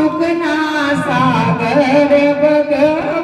સુખના સાગર ભગવાન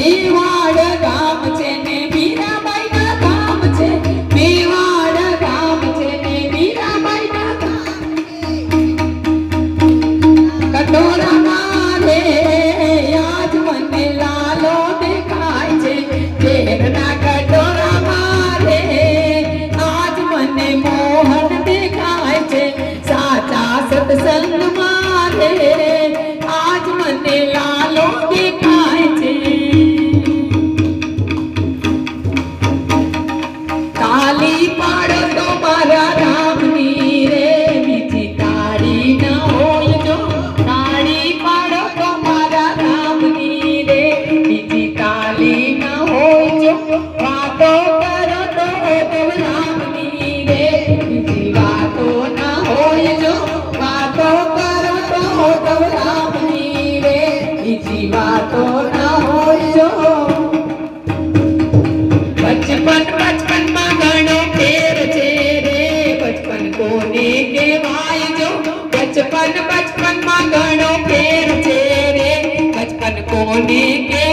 મેવાડ ગામ છે ને મીરાબાઈ ના ગામ છે. મેવાડ ગામ છે ને મીરાબાઈ ના ગામ કટોરા જીવનમાં ઘણો ફેર છે રે. બચપન કોને કહેવાય જો? બચપન, બચપનમાં ઘણો ફેર છે રે. બચપન કોને કહેવાય